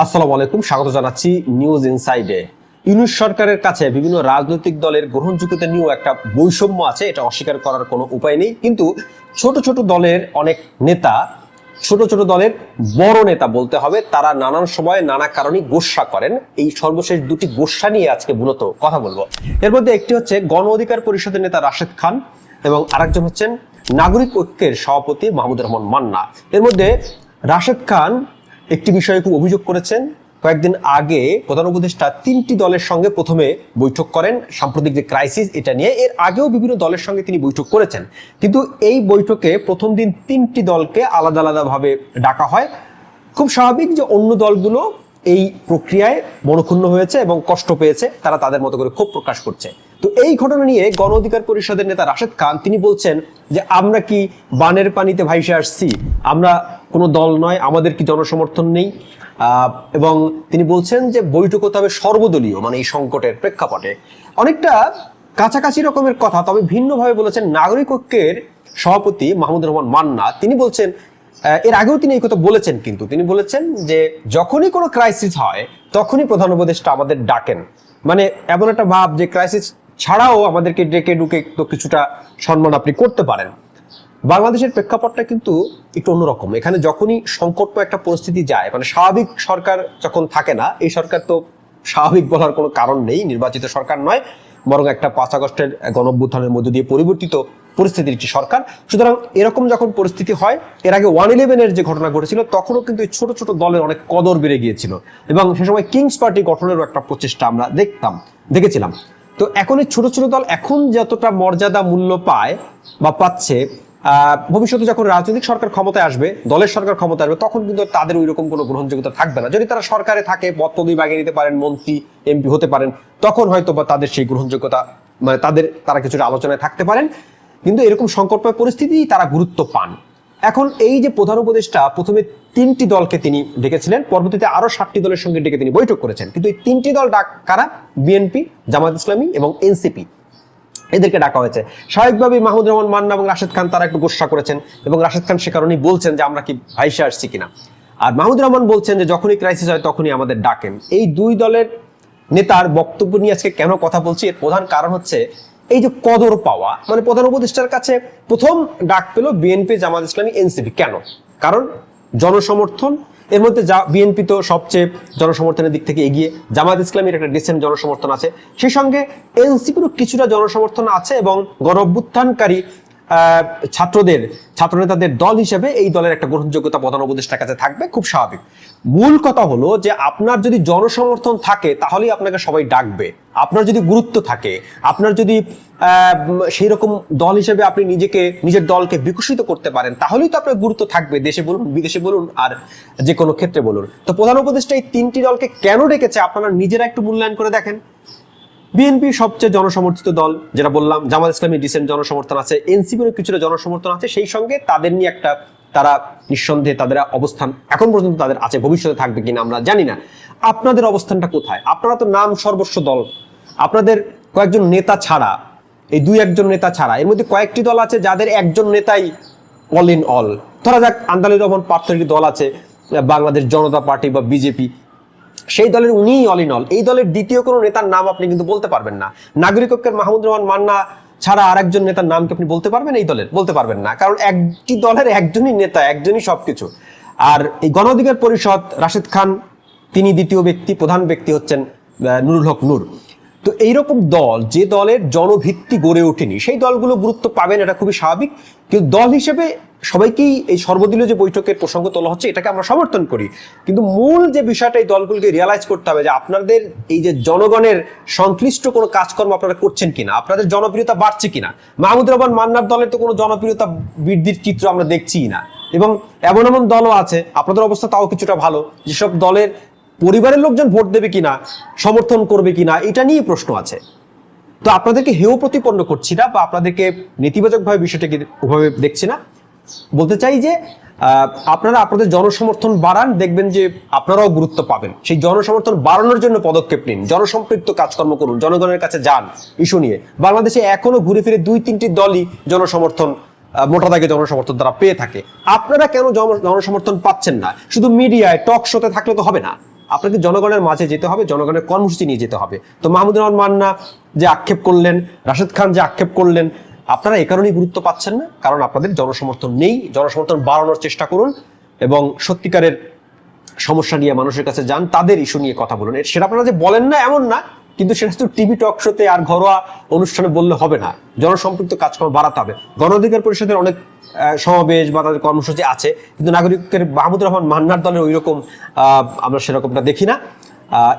আসসালামু আলাইকুম, স্বাগত জানাচ্ছি নিউজ ইনসাইডে ইউনুস সরকারের কাছে বিভিন্ন রাজনৈতিক দলের গ্রহণযোগ্যতা নিয়েও একটা বৈষম্য আছে, এটা অস্বীকার করার কোনো উপায় নেই। কিন্তু ছোট ছোট দলের অনেক নেতা, ছোট ছোট দলের বড় নেতা বলতে হবে, তারা নানান সময় নানা কারণে গোসা করেন। এই সর্বশেষ দুটি গোসা নিয়ে আজকে মূলত কথা বলব। এর মধ্যে একটি হচ্ছে গণ অধিকার পরিষদের নেতা রাশেদ খান এবং আরেকজন হচ্ছেন নাগরিক ঐক্যের সভাপতি মাহমুদুর রহমান মান্না। এর মধ্যে রাশেদ খান একটি বিষয়ে খুব অভিযোগ করেছেন। কয়েকদিন আগে প্রধান উপদেষ্টা তিনটি দলের সঙ্গে প্রথমে বৈঠক করেন। সাম্প্রতিক যে ক্রাইসিস এটা নিয়ে এর আগেও বিভিন্ন দলের সঙ্গে তিনি বৈঠক করেছেন। কিন্তু এই বৈঠকে প্রথম দিন তিনটি দলকে আলাদা আলাদাভাবে ডাকা হয়। খুব স্বাভাবিক যে অন্য দলগুলো এই প্রক্রিয়ায় মনক্ষুণ্ণ হয়েছে এবং কষ্ট পেয়েছে। তারা তাদের মতো করে ক্ষোভ প্রকাশ করছে। তো এই ঘটনা নিয়ে গণ অধিকার পরিষদের নেতা রাশেদ খান, তিনি বলছেন যে, আমরা কি বানের পানিতে ভাইসে আসছি? আমরা কোনো দল নয়, আমাদের কি জনসমর্থন নেই? এবং তিনি বলছেন যে বৈঠক হতে হবে সর্বদলীয় মানে এই সংকটের প্রেক্ষাপটে। অনেকটা কাছাকাছি রকমের কথা, তবে ভিন্নভাবে বলেছেন নাগরিক ঐক্যের সভাপতি মাহমুদুর রহমান মান্না। তিনি বলছেন এর আগেও তিনি এই কথা বলেছেন কিন্তু, তিনি বলেছেন যে, যখনই কোনো ক্রাইসিস হয়, তখনই প্রধান উপদেষ্টা আমাদের ডাকেন। মানে এমন একটা ভাব যে ক্রাইসিস ছাড়াও আমাদেরকে ডেকে ডুকে তো কিছুটা সম্মান আপনি করতে পারেন। বাংলাদেশের প্রেক্ষাপটটা কিন্তু একটু অন্যরকম। এখানে যখনই সংকটময় একটা পরিস্থিতি যায় মানে স্বাভাবিক সরকার যখন থাকে না, এই সরকার তো স্বাভাবিক বলার কোনো কারণ নেই, নির্বাচিত সরকার নয়, বরং একটা পাঁচ আগস্টের গণঅভ্যুত্থানের মধ্য দিয়ে পরিবর্তিত পরিস্থিতির একটি সরকার। সুতরাং এরকম যখন পরিস্থিতি হয়, এর আগে ওয়ান ইলেভেনের যে ঘটনা ঘটেছিল, তখনও কিন্তু এই ছোট ছোট দলের অনেক কদর বেড়ে গিয়েছিল। এবং সে সময় কিংস পার্টি গঠনেরও একটা প্রচেষ্টা আমরা দেখতাম, দেখেছিলাম। তো এখন এই ছোট ছোট দল এখন যতটা মর্যাদা মূল্য পায় বা পাচ্ছে ভবিষ্যতে যখন রাজনৈতিক সরকার ক্ষমতায় আসবে, দলের সরকার ক্ষমতায় আসবে, তখন কিন্তু তাদের ওই রকম কোনো গ্রহণযোগ্যতা থাকবে না। যদি তারা সরকারে থাকে পদ পদবি বাগিয়ে নিতে পারেন, মন্ত্রী, এমপি হতে পারেন, তখন হয়তো বা তাদের সেই গ্রহণযোগ্যতা মানে তাদের, তারা কিছুটা আলোচনায় থাকতে পারেন। কিন্তু এরকম সংকটময় পরিস্থিতি তারা গুরুত্ব পান। এখন এই যে প্রধান উপদেষ্টা প্রথমে তিনটি দলকে তিনি ডেকেছিলেন, পরবর্তীতে আরও সাতটি দলের সঙ্গে ডেকে তিনি বৈঠক করেছেন। কিন্তু এই তিনটি দল ডাক কারা? বিএনপি জামাত ইসলামী এবং এনসিপি। এদেরকে ডাকা হয়েছে। স্বাভাবিকভাবেই মাহমুদ রহমান মান্না এবং রাশেদ খান তারা একটু গোসা করেছেন এবং রাশেদ খান সে কারণেই বলছেন যে আমরা কি ভাইসে আসছি কিনা। আর মাহমুদ রহমান বলছেন যে যখনই ক্রাইসিস হয় তখনই আমাদের ডাকেন। এই দুই দলের নেতার বক্তব্য নিয়ে আজকে কেন কথা বলছি? এর প্রধান কারণ হচ্ছে এই যে কদর পাওয়া মানে প্রধান উপদেষ্টার কাছে প্রথম ডাক পেল বিএনপি জামাত ইসলামী এনসিপি কেন? কারণ জনসমর্থন এর মধ্যে যা বিএনপি তো সবচেয়ে জনসমর্থনের দিক থেকে এগিয়ে জামাত ইসলামীর একটা ডিসেন্ট জনসমর্থন আছে। সেই সঙ্গে এনসিপিরও কিছুটা জনসমর্থন আছে এবং গণ অভ্যুত্থানকারী আহ, ছাত্রদের, ছাত্রনেতাদের দল হিসেবে এই দলের একটা গ্রহণযোগ্যতা প্রধান উপদেষ্টার কাছে থাকবে, খুব স্বাভাবিক। মূল কথা হলো যে আপনার যদি জনসমর্থন থাকে, তাহলেই আপনাকে সবাই ডাকবে। আপনার যদি গুরুত্ব থাকে, আপনার যদি সেই রকম দল হিসেবে আপনি নিজেকে, নিজের দলকে বিকশিত করতে পারেন, তাহলেই তো আপনার গুরুত্ব থাকবে, দেশে বলুন, বিদেশে বলুন, আর যে কোনো ক্ষেত্রে বলুন। তো প্রধান উপদেষ্টা এই তিনটি দলকে কেন ডেকেছে, আপনারা নিজেরা একটু মূল্যায়ন করে দেখেন। বিএনপি সবচেয়ে জনসমর্থিত দল, যেটা বললাম, জামাত ইসলামী ডিসেন্ট জনসমর্থন আছে, এনসিপিরও কিছুটা জনসমর্থন আছে, সেই সঙ্গে তাদের নিয়ে একটা তারা নিঃসন্দেহে তাদের অবস্থান এখন পর্যন্ত তাদের আছে, ভবিষ্যতে থাকবে কিনা আমরা জানি না। আপনাদের অবস্থানটা কোথায়? আপনারা তো নাম সর্বস্ব দল। আপনাদের কয়েকজন নেতা ছাড়া, এই দুই একজন নেতা ছাড়া, এর মধ্যে কয়েকটি দল আছে যাদের একজন নেতাই অল ইন অল ধরা যাক আন্দালি রহমান একটি দল আছে, বাংলাদেশ জনতা পার্টি বা বিজেপি। সেই দলের উনিই অল ইন অল এই দলের দ্বিতীয় কোনো নেতার নাম আপনি কিন্তু বলতে পারবেন না। নাগরিক ঐক্যের মাহমুদ রহমান মান্না ছাড়া আরেকজন নেতার নাম কি আপনি বলতে পারবেন এই দলের? বলতে পারবেন না। কারণ একটি দলের একজনই নেতা, একজনই সবকিছু। আর এই গণঅধিকার পরিষদ, রাশেদ খান, তিনি দ্বিতীয় ব্যক্তি, প্রধান ব্যক্তি হচ্ছেন নুরুল হক নূর। তো এইরকম দল যে দলের জনভিত্তি গড়ে ওঠেনি, সেই দলগুলো গুরুত্ব পাবেন এটা খুবই স্বাভাবিক। কিন্তু দল হিসেবে সবাইকেই এই সর্বদলীয় যে বৈঠকের প্রসঙ্গ তোলা হচ্ছে, এটাকে আমরা সমর্থন করি। কিন্তু মূল যে বিষয়টা এই দলগুলোকে রিয়ালাইজ করতে হবে যে আপনাদের এই যে জনগণের সংশ্লিষ্ট কোনো কাজকর্ম আপনারা করছেন কিনা, আপনাদের জনপ্রিয়তা বাড়ছে কিনা মাহমুদ রহমান মান্নার দলের তো কোনো জনপ্রিয়তা বৃদ্ধির চিত্র আমরা দেখছিই না। এবং এমন এমন দলও আছে, আপনাদের অবস্থা তাও কিছুটা ভালো, যেসব দলের পরিবারের লোকজন ভোট দেবে কিনা, সমর্থন করবে কিনা, এটা নিয়ে প্রশ্ন আছে। তো আপনাদেরকে হেয় প্রতিপন্ন করছি না বা আপনাদেরকে নেতিবাচকভাবে বিষয়টাকে ওভাবে দেখছি না। বলতে চাই যে আপনারা আপনাদের জনসমর্থন বাড়ান, দেখবেন যে আপনারাও গুরুত্ব পাবেন। সেই জনসমর্থন বাড়ানোর জন্য পদক্ষেপ নিন, জনসম্পৃক্ত কাজকর্ম করুন, জনগণের কাছে যান ইস্যু নিয়ে। বাংলাদেশে এখনও ঘুরে ফিরে দুই তিনটি দলই জনসমর্থন মোটা দাগে জনসমর্থন তারা পেয়ে থাকে। আপনারা কেন জন- জনসমর্থন পাচ্ছেন না? শুধু মিডিয়ায়, টক শোতে থাকলে তো হবে না। আপনাকে জনগণের মাঝে যেতে হবে, জনগণের কর্মসূচি নিয়ে যেতে হবে। তো মাহমুদ রহমান মান্না যে আক্ষেপ করলেন, রাশেদ খান যে আক্ষেপ করলেন, আপনারা এ কারণেই গুরুত্ব পাচ্ছেন না, কারণ আপনাদের জনসমর্থন নেই, জনসমর্থন বাড়ানোর চেষ্টা করুন এবং সত্যিকারের সমস্যা নিয়ে মানুষের কাছে যান, তাদের ইস্যু নিয়ে কথা বলুন। সেটা আপনারা যে বলেন না, এমন না কিন্তু সেটা তো টিভি টক শোতে আর ঘরোয়া অনুষ্ঠানে বললে হবে না। জনসম্পৃক্ত কাজকর্ম বাড়াতে হবে। গণ অধিকার পরিষদের অনেক সমাবেশ বা তাদের কর্মসূচি আছে, কিন্তু নাগরিকের মাহমুদুর রহমান মান্নার দলের ওই রকম আমরা সেরকমটা দেখি না।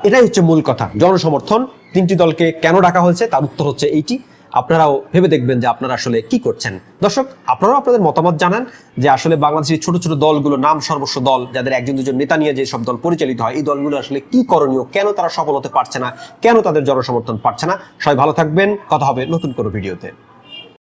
এটাই হচ্ছে মূল কথা। জনসমর্থন, তিনটি দলকে কেন ডাকা হয়েছে, তার উত্তর হচ্ছে এইটি। আপনারাও ভেবে দেখবেন যে আপনারা আসলে কি করছেন। দর্শক, আপনারাও আপনাদের মতামত জানান যে আসলে বাংলাদেশের ছোট ছোট দলগুলো নাম সর্বস্ব দল, যাদের একজন দুজন নেতা নিয়ে যে সব দল পরিচালিত হয়, এই দলগুলো আসলে কি করণীয়, কেন তারা সফল হতে পারছে না, কেন তাদের জনসমর্থন পারছে না। সবাই ভালো থাকবেন, কথা হবে নতুন কোনো ভিডিওতে।